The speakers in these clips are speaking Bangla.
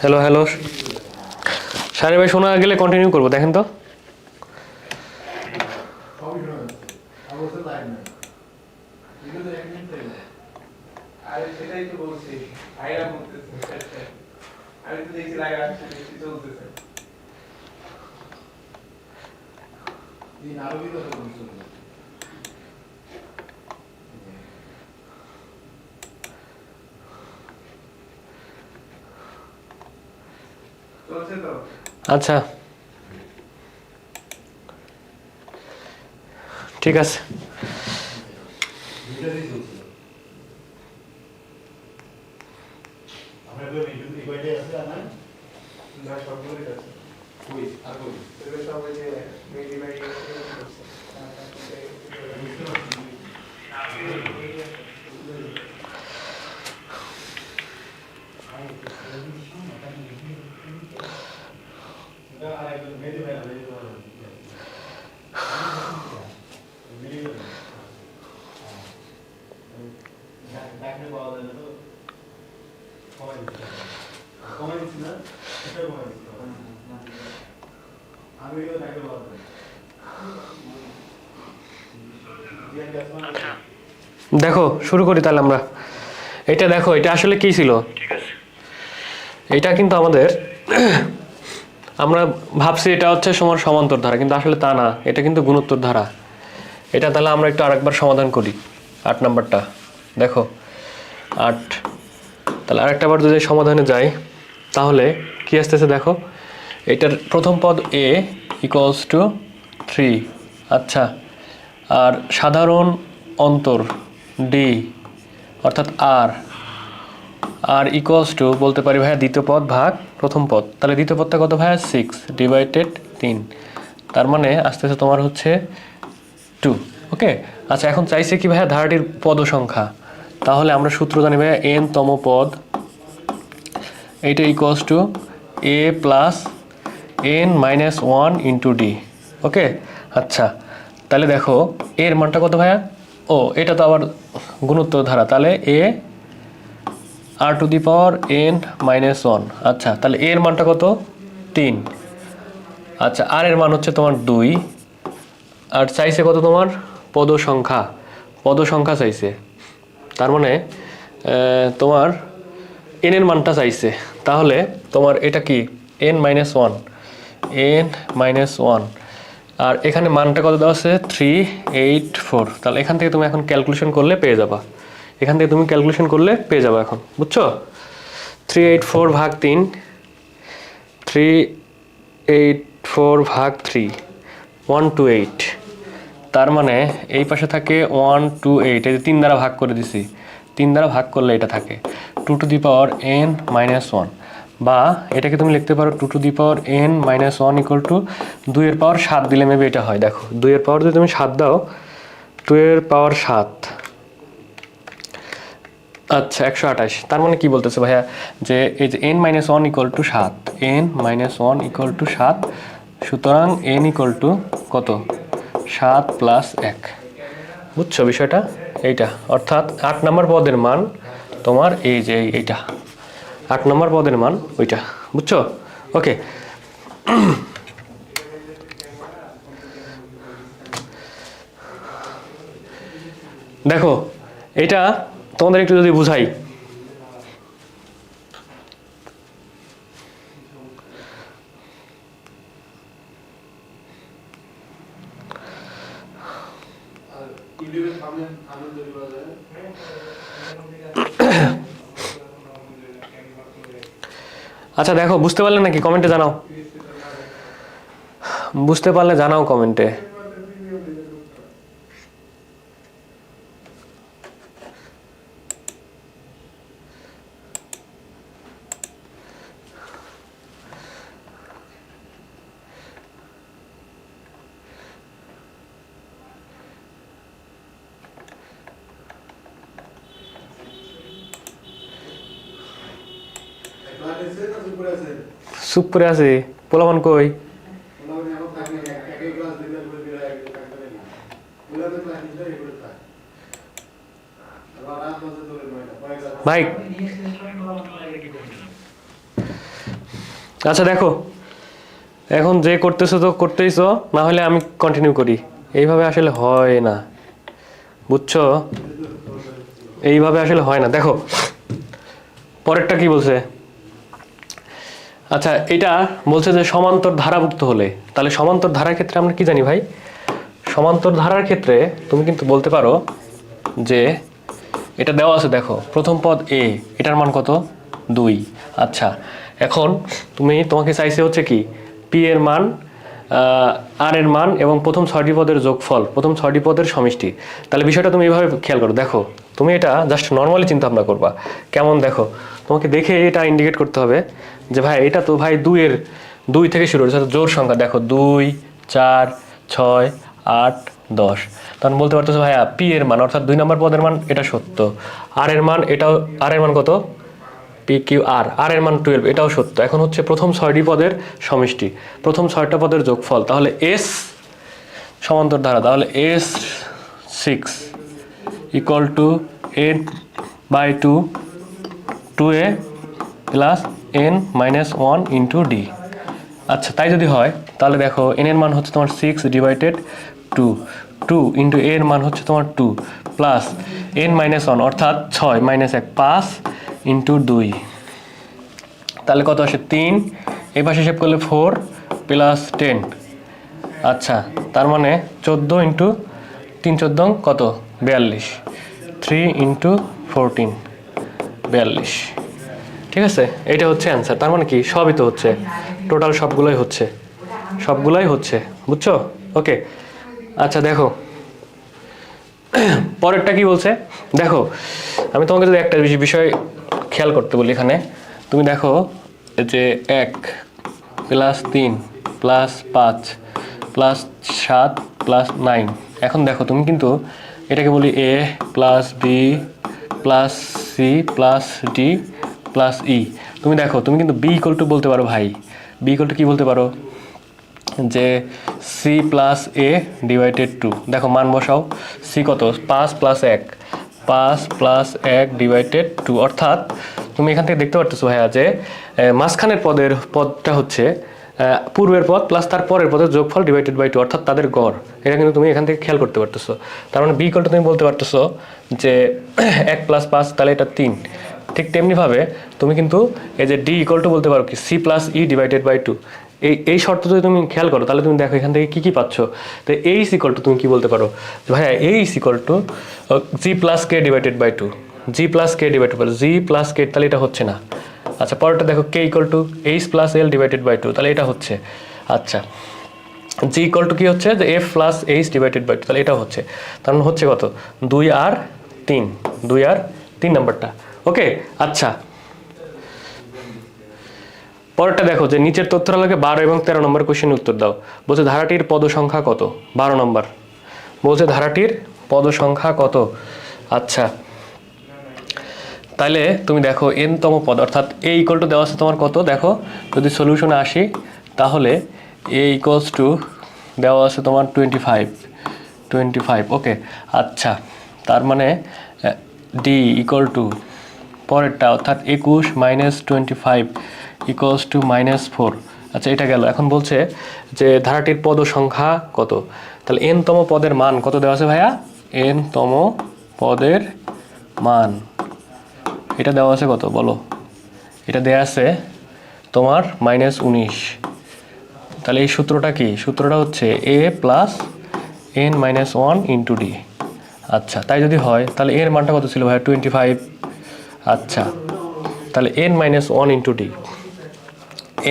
হ্যালো হ্যালো সারে ভাই শোনা গেলে কন্টিনিউ করব দেখেন তো আরে সেটাই তো বলছি ভাইরা বলতেছে আমি তো দেখছি লাইভ আসছে দেখছি চলতেছে চলছে তো আচ্ছা। ঠিক আছে। না সবগুলোই আছে এগুলো সব ওই যে মেডি বাই করছে দেখো শুরু করি তাহলে আমরা। এটা দেখো এটা আসলে কি ছিল? এটা কিন্তু আমাদের আমরা ভাবছি এটা হচ্ছে সমান সমান্তর ধারা কিন্তু আসলে তা না এটা কিন্তু গুণোত্তর ধারা। এটা তাহলে আমরা একটু আরেকবার সমাধান করি আট নাম্বারটা। দেখো আট তাহলে আরেকটা বার যদি সমাধানে যাই তাহলে কি আসতেছে দেখো? এটার প্রথম পদ এ ইকুয়ালস টু থ্রি আচ্ছা। আর সাধারণ অন্তর ডি অর্থাৎ আর আর ইকুয়ালস টু বলতে পারি ভাইয়া দ্বিতীয় পদ ভাগ প্রথম পদ। তাহলে দ্বিতীয় পদটা কত ভাইয়া? সিক্স ডিভাইডেড তিন। তার মানে আস্তে আস্তে তোমার হচ্ছে টু ওকে আচ্ছা এখন চাইছে কি ভাইয়া ধারাটির পদ সংখ্যা তাহলে আমরা সূত্র জানি ভাইয়া এন তম পদ। এইটা equals to a plus n minus one into d okay আচ্ছা তাহলে দেখো, এর মানটা কত ভাইয়া? ও, এটা তো আবার গুণোত্তর ধারা তাহলে a, r to the power n minus one. আচ্ছা তাহলে এর মানটা কত? তিন। আচ্ছা আর এর মান হচ্ছে তোমার দুই। আর চাইছে কত তোমার? পদ সংখ্যা পদ সংখ্যা চাইছে। তার মানে তোমার এন এর মানটা চাইছে। তাহলে তোমার এটা কি? N minus one. N minus one. আর এখানে মানটা কত দেওয়া আছে? থ্রি এইট ফোর তাহলে এখান থেকে তুমি এখন ক্যালকুলেশন করলে পেয়ে যাবা। এখান থেকে তুমি ক্যালকুলেশন করলে পেয়ে যাবা এখন। বুঝছ? থ্রি এইট ফোর ভাগ তিন। থ্রি এইট ফোর ভাগ থ্রি ওয়ান টু এইট তার মানে এই পাশে থাকে ওয়ান টু এইট এই যে তিন দ্বারা ভাগ করে দিছি। তিন দ্বারা ভাগ করলে এটা থাকে। Two to the power n minus one বা এটাকে তুমি লিখতে পারো two to the power n minus one equal to দুইয়ের পাওয়ার সাত দিলে মেবি এটা হয়। দেখো, দুইয়ের পাওয়ার যদি তুমি সাত দাও টু এর পাওয়ার সাত। আচ্ছা একশো আঠাশ। তার মানে কি বলতেছে ভাইয়া? যে এই যে n minus one equal to সাত n minus one equal to সাত, সুতরাং এন ইকুয়াল টু কত? সাত প্লাস এক। বুঝছ বিষয়টা? এইটা। অর্থাৎ আট নম্বর পদের মান তোমার এই যে এইটা। আট নম্বর পদের মান ওইটা বুঝছ? ওকে দেখো এটা তোমাদের একটু যদি বুঝাই আর ইউটিউবের সামনে আনন্দ তৈরি করা যায় আচ্ছা দেখো বুঝতে পারলে নাকি? কমেন্টে জানাও। বুঝতে পারলে জানাও কমেন্টে চুপ করে আছে। কই? ভাই। আচ্ছা দেখো। এখন যে করতেছো তো করতেইছো না হলে আমি কন্টিনিউ করি। এইভাবে আসলে হয় না। বুঝছ? এইভাবে আসলে হয় না। দেখো পরেরটা কি বলছে? আচ্ছা এটা বলছে যে সমান্তর ধারাভুক্ত হলে। তাহলে সমান্তর ধারার ক্ষেত্রে আমরা কি জানি ভাই? সমান্তর ধারার ক্ষেত্রে তুমি কিন্তু বলতে পারো যে এটা দেওয়া আছে, দেখো, প্রথম পদ এ এটার মান কত? দুই। আচ্ছা এখন তুমি, তোমাকে চাইছে হচ্ছে কি? পি এর মান আর এর মান এবং প্রথম ছয়টি পদের যোগফল, প্রথম ছয়টি পদের সমষ্টি। তাহলে বিষয়টা তুমি এভাবে খেয়াল করো। দেখো, তুমি এটা জাস্ট নর্মালি চিন্তা ভাবনা করবা। কেমন, দেখো তোমাকে দেখে এটা ইন্ডিকেট করতে হবে যে ভাই, এটা তো ভাই দুইয়ের, দুই থেকে শুরু হচ্ছে জোর সংখ্যা। দেখো, দুই, চার, ছয়, আট, দশ। তখন বলতে পারতেছো ভাইয়া পি এর মান, অর্থাৎ দুই নম্বর পদের মান, এটা সত্য। আর এর মান, এটাও আর এর মান কত? পি কিউ আর আর এর মান টুয়েলভ এটাও সত্য। এখন হচ্ছে প্রথম ছয়টি পদের সমষ্টি। প্রথম ছয়টা পদের যোগফল। তাহলে এস সমান্তর ধারা। তাহলে s six equal to n by two two a plus n minus one into d আচ্ছা তাই যদি হয়, তাহলে দেখো এন এর মান হচ্ছে তোমার six divided two two into এর মান হচ্ছে তোমার two plus n minus one অর্থাৎ ছয় মাইনাস এক, পাঁচ ইন্টু দুই। তাহলে কত আসে? তিন। এই পাশে হিসেব করলে ফোর প্লাস টেন আচ্ছা তার মানে চোদ্দ ইন্টু তিন চোদ্দ কত? বিয়াল্লিশ। থ্রি ইন্টু ফোরটিন বিয়াল্লিশ। ঠিক আছে? এটা হচ্ছে অ্যান্সার তার মানে কি? সবই তো হচ্ছে। টোটাল সবগুলোই হচ্ছে। সবগুলোই হচ্ছে। বুঝছ? ওকে আচ্ছা দেখো। পরেরটা কি বলছে? দেখো, আমি তোমাকে যদি একটা বেশি বিষয় খেয়াল করতে বলি এখানে। তুমি দেখো যে এক প্লাস তিন প্লাস পাঁচ প্লাস সাত প্লাস নাইন এখন দেখো, তুমি কিন্তু এটাকে বলি a plus b plus c plus d plus e. তুমি দেখো, তুমি কিন্তু বি ইকুয়াল টু বলতে পারো ভাই। বি ইকুয়াল টু কী বলতে পারো? যে c plus a divided two দেখো, মান বসাও। সি কত? পাঁচ প্লাস এক। পাঁচ প্লাস এক ডিভাইডেড টু অর্থাৎ, তুমি এখান থেকে দেখতে পারতেছো ভাইয়া যে মাঝখানের পদের পদটা হচ্ছে পূর্বের পদ প্লাস তার পরের পদের যোগফল ডিভাইডেড বাই টু অর্থাৎ তাদের গড়। এটা কিন্তু তুমি এখান থেকে খেয়াল করতে পারতেছো। তার মানে বি কলটা তুমি বলতে পারতেছো যে এক প্লাস পাঁচ, তাহলে এটা তিন। ঠিক তেমনিভাবে তুমি কিন্তু এই যে ডি ইকল টু বলতে পারো কি c plus e divided by two এই এই শর্ত যদি তুমি খেয়াল করো, তাহলে তুমি দেখো এখান থেকে কী কী পাচ্ছ। তো এই ইকুয়াল টু তুমি কী বলতে পারো? ভাইয়া এই equal to g plus k divided by two g plus k divided by g plus k তাহলে এটা হচ্ছে না। আচ্ছা পরেরটা দেখো k equal to h plus l divided by two তাহলে এটা হচ্ছে আচ্ছা জি ইকুয়াল টু কী হচ্ছে? যে f plus h divided by two তাহলে এটা হচ্ছে, তার মানে হচ্ছে কত? দুই আর তিন, দুই আর তিন নাম্বারটা, ওকে আচ্ছা পরেরটা দেখো, যে নিচের তথ্যের আলোকে বারো এবং তেরো নম্বর কোশ্চেন উত্তর দাও, বলছে ধারাটির পদ সংখ্যা কত? বারো নম্বর, বলছে ধারাটির পদ সংখ্যা কত? আচ্ছা তাহলে তুমি দেখো এনতম পদ, অর্থাৎ এ ইকুয়াল টু দেওয়া আছে তোমার কত? দেখো, যদি সলিউশনে আসি, তাহলে এ ইকুয়ালস টু দেওয়া আছে তোমার twenty five twenty five okay আচ্ছা তার মানে ডি ইকুয়াল টু পরেরটা, অর্থাৎ একুশ minus twenty five equals to minus four আচ্ছা এটা গেল। এখন বলছে যে ধারাটির পদ সংখ্যা কত? তাহলে এনতম পদের মান কত দেওয়া আছে ভাইয়া? এনতম পদের মান। এটা দেওয়া আছে কত? বলো। এটা দেওয়া আছে তোমার মাইনাস উনিশ। তাহলে এই সূত্রটা কি? সূত্রটা হচ্ছে a plus n minus one into d আচ্ছা তাই যদি হয়, তাহলে এর মানটা কত ছিল ভাই টোয়েন্টি ফাইভ আচ্ছা তাহলে n minus one into d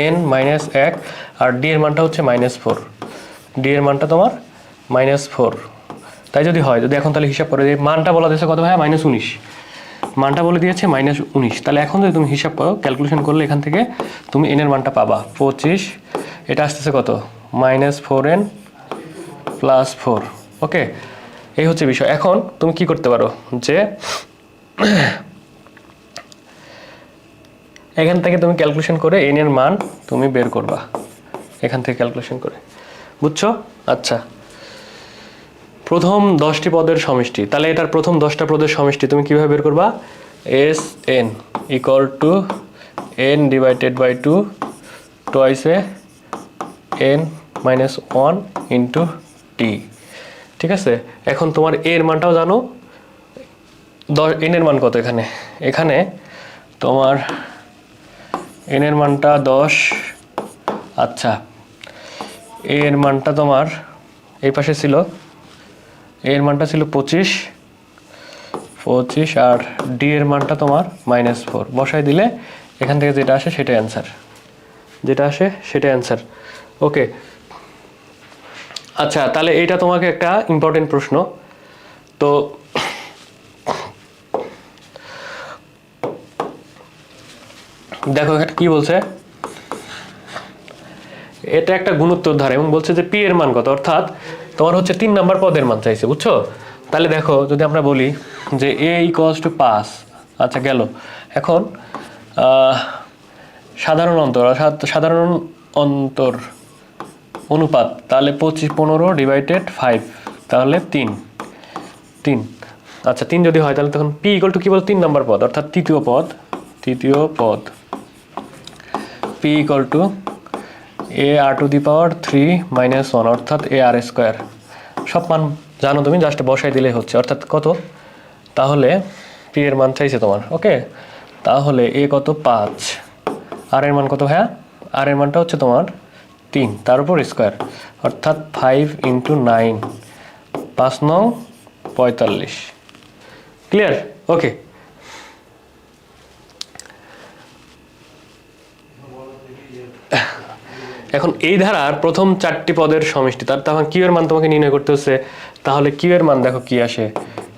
n minus এক, আর ডি এর মানটা হচ্ছে মাইনাস ফোর ডি এর মানটা তোমার মাইনাস ফোর তাই যদি হয়, যদি এখন তাহলে হিসাব করে যে মানটা বলা দিয়েছে কত ভাই মাইনাস উনিশ। মানটা বলে দিয়েছে মাইনাস উনিশ। তাহলে এখন যদি তুমি হিসাব করো ক্যালকুলেশন করলে এখান থেকে তুমি এনের মানটা পাবা। পঁচিশ, এটা আসতেছে কত? Minus four n plus four okay এই হচ্ছে বিষয়। এখন তুমি কি করতে পারো? যে এখান থেকে তুমি ক্যালকুলেশন করে এন এর মান তুমি বের করবা। এখান থেকে ক্যালকুলেশন করে। বুঝছ? আচ্ছা। প্রথম দশটি পদের সমষ্টি। তাহলে এটার প্রথম দশটা পদের সমষ্টি তুমি কীভাবে বের করবা? S n equal to n divided by two twice a n minus one into t ঠিক আছে? এখন তোমার এর মানটাও জানো। দশ এনের মান কত এখানে? এখানে তোমার এনের মানটা দশ। আচ্ছা। এর মানটা তোমার এই পাশে ছিল এ এর মানটা ছিল পঁচিশ। পঁচিশ আর ডি এর মানটা তোমার মাইনাস ফোর বসাই দিলে এখান থেকে যেটা আসে সেটা অ্যান্সার যেটা আসে সেটা অ্যান্সার ওকে আচ্ছা তাহলে এইটা তোমাকে একটা ইম্পর্টেন্ট প্রশ্ন। তো দেখো এখানে কি বলছে? এটা একটা গুণোত্তর ধারে এবং বলছে যে পি এর মান কত? অর্থাৎ তোমার হচ্ছে তিন নাম্বার পদের মান চাইছে, বুঝছ? তাহলে দেখো, যদি আমরা বলি যে এ ইকোয়াস টু পাস আচ্ছা গেল। এখন সাধারণ অন্তর সাধারণ অন্তর অনুপাত, তাহলে পঁচিশ পনেরো ডিভাইডেড ফাইভ তাহলে তিন। তিন। আচ্ছা তিন যদি হয়, তাহলে তখন পি ইকুয়াল টু কি বল তিন নম্বর পদ, অর্থাৎ তৃতীয় পদ তৃতীয় পদ। P equal to a r to the power three minus one অর্থাৎ এ আর স্কোয়ার। সব মান জানো তুমি জাস্ট বসাই দিলেই হচ্ছে। অর্থাৎ কত? তাহলে পি এর মান চাইছে তোমার, ওকে? তাহলে এ কত? পাঁচ। আর এর মান কত ভাইয়া? আর এর মানটা হচ্ছে তোমার তিন, তার উপর স্কোয়ার। অর্থাৎ ফাইভ ইন্টু নাইন পাঁচ নং পঁয়তাল্লিশ। ক্লিয়ার ওকে এখন এই ধারার প্রথম চারটি পদের সমষ্টি, তার তখন কিউ এর মান তোমাকে নির্ণয় করতে হচ্ছে। তাহলে কিউ এর মান দেখো কি আসে।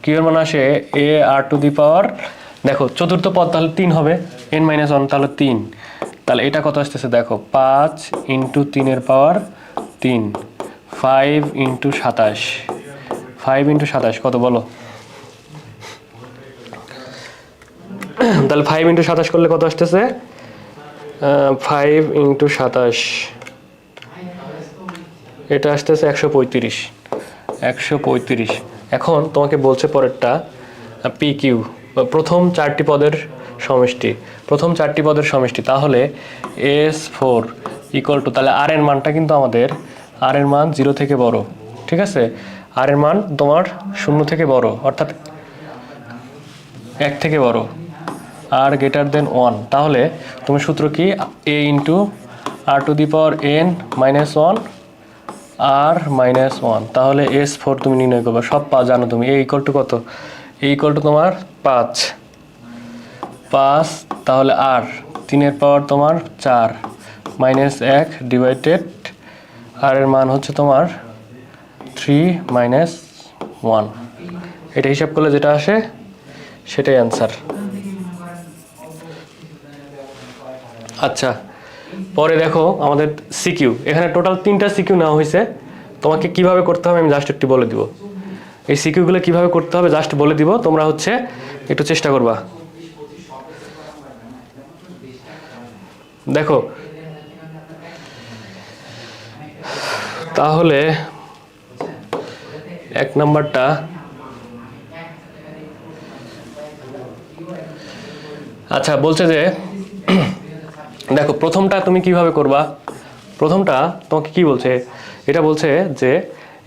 কিউ এর মান আসে এ, আর টু দি পাওয়ার, দেখো চতুর্থ পদ তাহলে তিন হবে, এন মাইনাস ওয়ান তাহলে তিন। তাহলে এটা কত আসতেছে দেখো, পাঁচ ইন্টু তিনের পাওয়ার তিন, ফাইভ ইন্টু সাতাশ। ফাইভ ইন্টু সাতাশ, কত বলো? তাহলে ফাইভ ইন্টু সাতাশ করলে কত আসতেছে? ফাইভ ইন্টু সাতাশ। এটা আসতেছে একশো পঁয়ত্রিশ। একশো পঁয়ত্রিশ। এখন তোমাকে বলছে পরেরটা পি কিউ প্রথম চারটি পদের সমষ্টি। প্রথম চারটি পদের সমষ্টি। তাহলে এস ফোর ইকুয়াল টু তাহলে আর এর মানটা কিন্তু আমাদের আর এর মান জিরো থেকে বড়। ঠিক আছে? আর এর মান তোমার শূন্য থেকে বড়, অর্থাৎ এক থেকে বড়। আর গ্রেটার দেন ওয়ান তাহলে তুমি সূত্র কি? A into r to the power n minus one r minus one তাহলে এস ফোর তুমি নির্ণয় করবে। সব পা জানো তুমি। এ ইকুয়াল টু কত? এ ইকুয়াল টু তোমার পাঁচ। পাঁচ, তাহলে আর তিনের পাওয়ার তোমার চার। মাইনাস এক ডিভাইডেড আর এর মান হচ্ছে তোমার থ্রি মাইনাস ওয়ান এটা হিসাব করলে যেটা আসে, সেটাই অ্যান্সার আচ্ছা। পরে দেখো আমাদের সিকিউ এখানে টোটাল তিনটা সিকিউ নেওয়া হয়েছে। তোমাকে কীভাবে করতে হবে আমি জাস্ট একটু বলে দিব। এই সিকিউগুলো কীভাবে করতে হবে জাস্ট বলে দিব। তোমরা হচ্ছে একটু চেষ্টা করবা। দেখো। তাহলে এক নাম্বারটা আচ্ছা বলছে যে দেখো, প্রথমটা তুমি কীভাবে করবা? প্রথমটা তোমাকে কি বলছে? এটা বলছে যে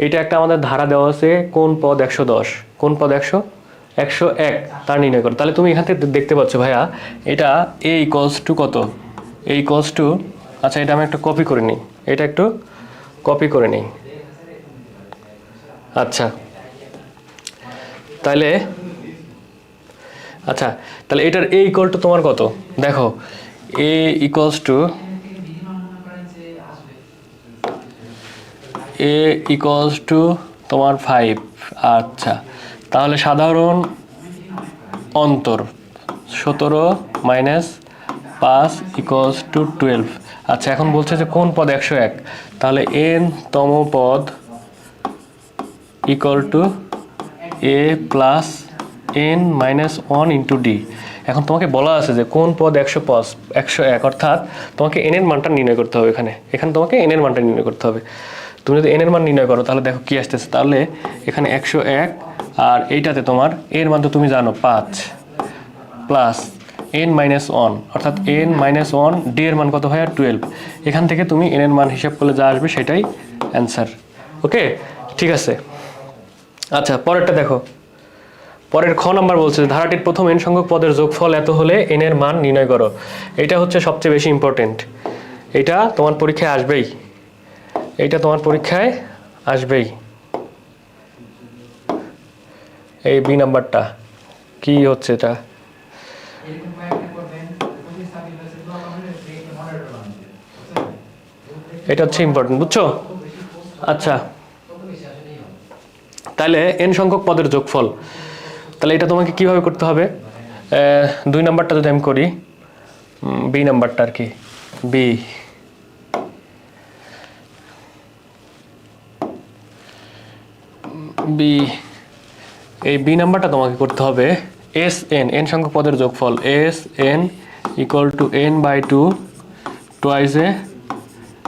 এটা একটা আমাদের ধারা দেওয়া আছে কোন পদ একশো দশ। কোন পদ একশো? একশো এক। তার নির্ণয় করো। তাহলে তুমি এখান থেকে দেখতে পাচ্ছ, ভাইয়া, এটা এ ইকলস টু কত? এ ইকলস টু আচ্ছা এটা আমি একটু কপি করে নিই। এটা একটু কপি করে নিই। আচ্ছা। তাহলে আচ্ছা তাহলে এটার এ ইকুয়াল টু তোমার কত? দেখো a equals to a equals to তোমার ফাইভ আচ্ছা তাহলে সাধারণ অন্তর সতেরো মাইনাস পাঁচ ইকুয়ালস টু টুয়েলভ আচ্ছা এখন বলছে যে কোন পদ একশো এক? তাহলে এন তম পদ equal to a plus n minus one into d এখন তোমাকে বলা আছে যে কোন পদ একশো পাঁচ একশো এক, অর্থাৎ তোমাকে এন এর মানটা নির্ণয় করতে হবে এখানে। এখানে তোমাকে এন এর মানটা নির্ণয় করতে হবে। তুমি যদি এন এর মান নির্ণয় করো, তাহলে দেখো কি আসতেছে। তাহলে এখানে একশো এক আর এইটাতে তোমার এর মান তো তুমি জানো, পাঁচ প্লাস এন মাইনাস ওয়ান অর্থাৎ এন মাইনাস ওয়ান ডি এর মান কত হয়? আর টুয়েলভ এখান থেকে তুমি এন এর মান হিসাব করলে যা আসবে সেটাই অ্যান্সার ওকে ঠিক আছে? আচ্ছা পরেরটা দেখো। পরের খ নাম্বার বলছে, ধারাটির প্রথম এন সংখ্যক পদের যোগফল এত হলে এন এর মান নির্ণয় করো। এটা হচ্ছে সবচেয়ে বেশি ইম্পর্টেন্ট এটা তোমার পরীক্ষায় আসবেই। এইটা তোমার পরীক্ষায় আসবেই। এই বি নাম্বারটা, কি হচ্ছে এটা? এটা হচ্ছে ইম্পর্টেন্ট বুঝছ? আচ্ছা। তাহলে এন সংখ্যক পদের যোগফল। তাহলে এটা তোমাকে কীভাবে করতে হবে? দুই নাম্বারটা যদি আমি করি বি নাম্বারটা আর কি, বি। বি। এই বি নাম্বারটা তোমাকে করতে হবে এস এন এন সংখ্যক পদের যোগফল, s n equal to n by two twice a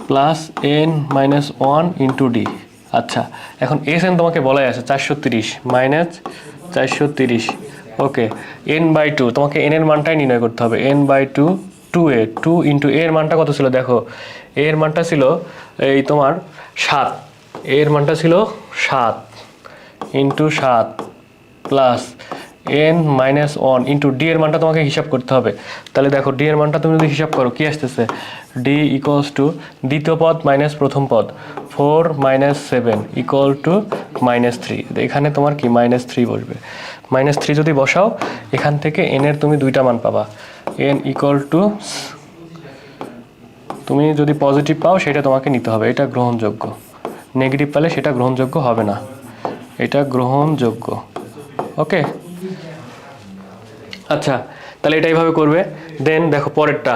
plus n minus one into d আচ্ছা এখন এস এন তোমাকে বলাই আছে চারশো তিরিশ মাইনাস চারশো তিরিশ। ওকে এন বাই টু তোমাকে এন এর মানটাই নির্ণয় করতে হবে। N by two two a two into এর মানটা কত ছিল? দেখো এর মানটা ছিল এই তোমার সাত। এর মানটা ছিল সাত। ইন্টু সাত plus n minus one into d এর মানটা তোমাকে হিসাব করতে হবে। তাহলে দেখো ডি এর মানটা তুমি যদি হিসাব করো, কি আসতেছে? ডি ইকুয়ালস টু দ্বিতীয় পদ মাইনাস প্রথম পদ four minus seven equal to minus three এখানে তোমার কি? মাইনাস থ্রি বসবে। মাইনাস থ্রি যদি বসাও, এখান থেকে এন এর তুমি দুইটা মান পাবা। এন ইকুয়াল টু তুমি যদি পজিটিভ পাও, সেটা তোমাকে নিতে হবে। এটা গ্রহণযোগ্য। নেগেটিভ পেলে সেটা গ্রহণযোগ্য হবে না। এটা গ্রহণযোগ্য। ওকে আচ্ছা তাহলে এটা এইভাবে করবে। দেন দেখো পরেরটা।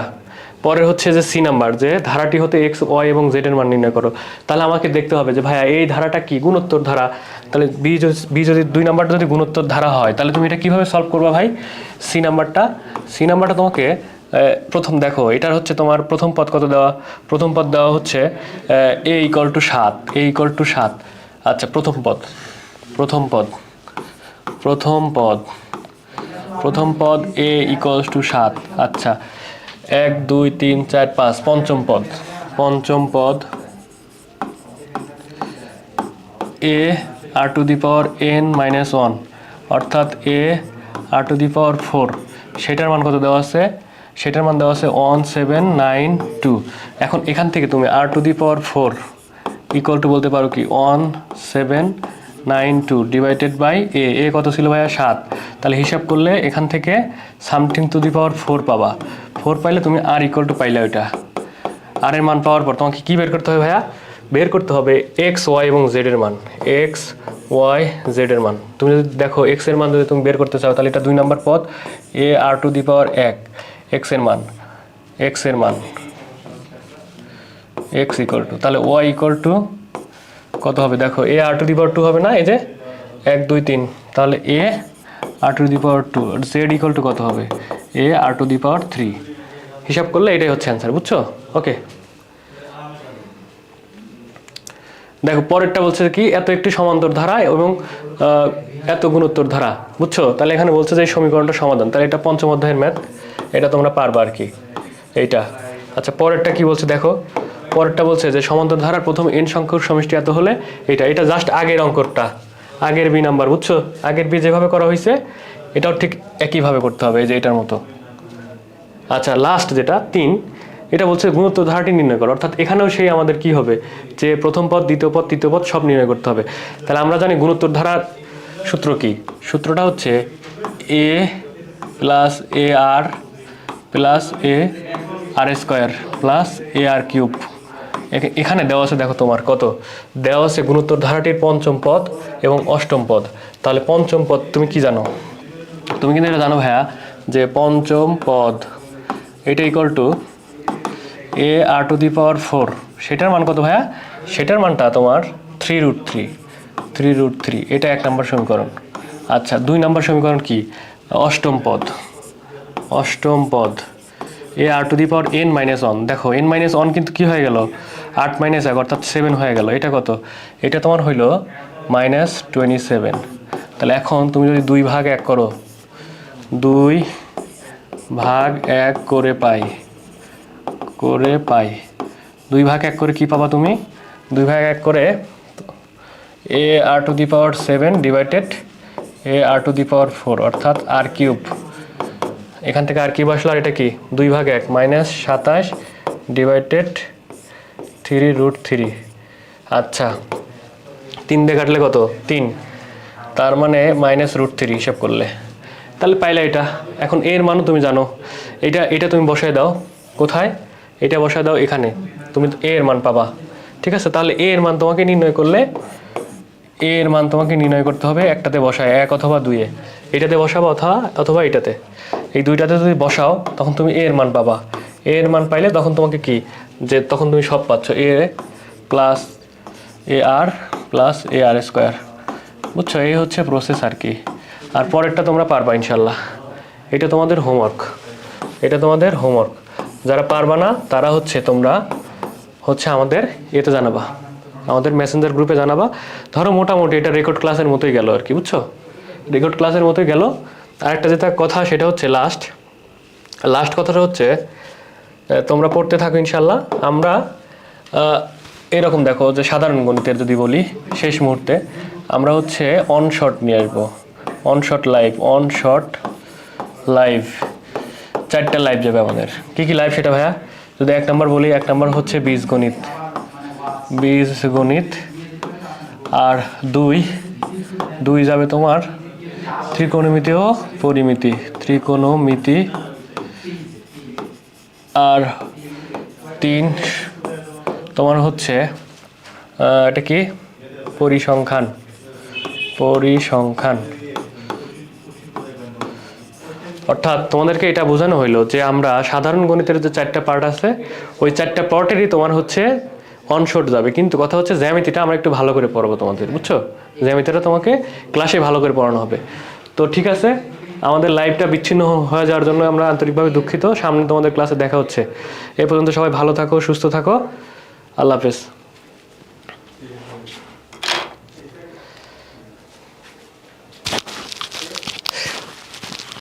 পরের হচ্ছে যে সি নাম্বার যে ধারাটি হতে এক্স ওয়াই এবং জেড এর মান নির্ণয় করো। তাহলে আমাকে দেখতে হবে যে, ভাইয়া, এই ধারাটা কি গুণোত্তর ধারা? তাহলে বি যদি বি যদি দুই নাম্বারটা যদি গুণোত্তর ধারা হয়, তাহলে তুমি এটা কীভাবে সলভ করবা ভাই? সি নাম্বারটা সি নাম্বারটা তোমাকে প্রথম দেখো, এটার হচ্ছে তোমার প্রথম পদ কত দেওয়া? প্রথম পদ দেওয়া হচ্ছে, এ ইকল টু সাত এ ইকল টু সাত। আচ্ছা প্রথম পদ। প্রথম পদ। প্রথম পদ। প্রথম পদ এ ইকুয়ালস টু সাত। আচ্ছা এক, দুই, তিন, চার, পাঁচ, পঞ্চম পদ। পঞ্চম পদ a r to the power n minus one অর্থাৎ a r to the power four সেটার মান কত দেওয়া আছে? সেটার মান দেওয়া আছে ওয়ান সেভেন নাইন টু এখন এখান থেকে তুমি r to the power four equal to বলতে পারো কি? One seven nine two divided by a a কত ছিল ভাইয়া? সাত। তাহলে হিসাব করলে এখান থেকে something to the power four পাবা। ফোর পাইলে তুমি আর ইকুয়াল টু পাইলে ওইটা। আর এর মান পাওয়ার পর তোমাকে কী বের করতে হবে ভাইয়া? বের করতে হবে এক্স ওয়াই এবং জেড এর মান। এক্স ওয়াই জেড এর মান। তুমি যদি দেখো এক্সের মান যদি তুমি বের করতে চাও, তাহলে এটা দুই নম্বর পথ। এ আর টু দি পাওয়ার এক। এক্সের মান। এক্সের মান। এক্স ইকুয়াল টু তাহলে ওয়াই ইকুয়াল টু কত হবে? দেখো এ r to the power two হবে না? এই যে এক, দুই, তিন। তাহলে a r to the power two z equal to কত হবে? এ r to the power three হিসাব করলে এটাই হচ্ছে অ্যান্সার বুঝছ? ওকে দেখো, পরেরটা বলছে কি, এত একটি সমান্তর ধারা এবং এত গুণোত্তর ধারা, বুঝছ? তাহলে এখানে বলছে যে এই সমীকরণটা সমাধান। তাহলে এটা পঞ্চম অধ্যায়ের ম্যাথ এটা তোমরা পারবা আর কি, এইটা। আচ্ছা পরেরটা কি বলছে? দেখো পরেরটা বলছে যে সমান্তর ধারার প্রথম এন সংখ্যক সমষ্টি এত হলে এটা এটা জাস্ট আগের অঙ্কটা। আগের বি নাম্বার বুঝছ? আগের বি যেভাবে করা হয়েছে, এটাও ঠিক একইভাবে করতে হবে, এই যে এটার মতো। আচ্ছা লাস্ট যেটা, তিন, এটা বলছে গুণোত্তর ধারাটি নির্ণয় করো। অর্থাৎ এখানেও সেই আমাদের কি হবে? যে প্রথম পদ, দ্বিতীয় পদ, তৃতীয় পদ সব নির্ণয় করতে হবে। তাহলে আমরা জানি গুণোত্তর ধারার সূত্র কি? সূত্রটা হচ্ছে a plus a r plus a r square plus a r cube এখানে দেওয়া আছে, দেখো তোমার কত? দেওয়া আছে গুণোত্তর ধারাটির পঞ্চম পদ এবং অষ্টম পদ। তাহলে পঞ্চম পদ তুমি কি জানো? তুমি কিন্তু এটা জানো ভাইয়া, যে পঞ্চম পদ, এটা equal to a r to the power four সেটার মান কত ভাইয়া? সেটার মানটা তোমার three root three three root three এটা এক নম্বর সমীকরণ। আচ্ছা দুই নম্বর সমীকরণ কি? অষ্টম পদ। অষ্টম পদ a r to the power n minus one দেখো এন মাইনাস ওয়ান কিন্তু কি হয়ে গেল? আট মাইনাস এক অর্থাৎ সেভেন হয়ে গেল। এটা কত? এটা তোমার হইল মাইনাস টোয়েন্টি সেভেন তাহলে এখন তুমি যদি দুই ভাগ এক করো, দুই ভাগ এক করে পাই করে পাই, দুই ভাগ এক করে কি পাবা তুমি? দুই ভাগ এক করে a r to the power seven divided a r to the power four অর্থাৎ আর কিউব এখান থেকে আর কিউব আসলো আর এটা কি? দুই ভাগ এক মাইনাস সাতাশ ডিভাইডেড থ্রি রুট থ্রি আচ্ছা তিন দিয়ে কাটলে কত? তিন। তার মানে মাইনাস রুট থ্রি হিসাব করলে। তাহলে পাইলে এটা। এখন এর মানও তুমি জানো। এটা এটা তুমি বসায় দাও। কোথায়? এটা বসায় দাও এখানে। তুমি এ এর মান পাবা। ঠিক আছে? তাহলে এ এর মান তোমাকে নির্ণয় করলে এ এর মান তোমাকে নির্ণয় করতে হবে একটাতে বসায়, এক অথবা দুইয়ে। এটাতে বসাবো অথবা অথবা এটাতে। এই দুইটাতে যদি বসাও, তখন তুমি এর মান পাবা। এ এর মান পাইলে তখন তোমাকে কি? যে তখন তুমি সব পাচ্ছ a plus a r plus a r square বুঝছ? এই হচ্ছে প্রসেস আর কি। আর পরেরটা তোমরা পারবা ইনশাল্লাহ এটা তোমাদের হোমওয়ার্ক এটা তোমাদের হোমওয়ার্ক যারা পারবা না, তারা হচ্ছে তোমরা হচ্ছে আমাদের এতে জানাবা। আমাদের মেসেঞ্জার গ্রুপে জানাবা। ধরো মোটামুটি এটা রেকর্ড ক্লাসের মতোই গেল আর কি, বুঝছ? রেকর্ড ক্লাসের মতোই গেল। আরেকটা যেটা কথা, সেটা হচ্ছে লাস্ট লাস্ট কথাটা হচ্ছে তোমরা পড়তে থাকো ইনশাল্লাহ আমরা এরকম দেখো যে সাধারণ গণিতের যদি বলি শেষ মুহূর্তে, আমরা হচ্ছে অন শট নিয়ে আসব। On shot live on shot live চারটা লাইভ যাবে আমাদের। কি কি লাইভ সেটা ভাইয়া? যদি এক নাম্বার বলি, এক নাম্বার হচ্ছে বীজগণিত বীজগণিত আর দুই দুই যাবে তোমার ত্রিকোণমিতি ও পরিমিতি। ত্রিকোণমিতি আর তিন তোমার হচ্ছে এটা কি? পরিসংখ্যান। পরিসংখ্যান। অর্থাৎ তোমাদেরকে এটা বোঝানো হইল যে আমরা সাধারণ গণিতের যে চারটা পার্ট আছে, ওই চারটা পার্টেরই তোমার হচ্ছে অনশট যাবে। কিন্তু কথা হচ্ছে জ্যামিতিটা আমরা একটু ভালো করে পড়াবো তোমাদের, বুঝছ? জ্যামিতিটা তোমাকে ক্লাসে ভালো করে পড়ানো হবে। তো ঠিক আছে আমাদের লাইভটা বিচ্ছিন্ন হয়ে যাওয়ার জন্য আমরা আন্তরিকভাবে দুঃখিত। সামনে তোমাদের ক্লাসে দেখা হচ্ছে। এ পর্যন্ত সবাই ভালো থাকো, সুস্থ থাকো। আল্লাহ হাফেজ।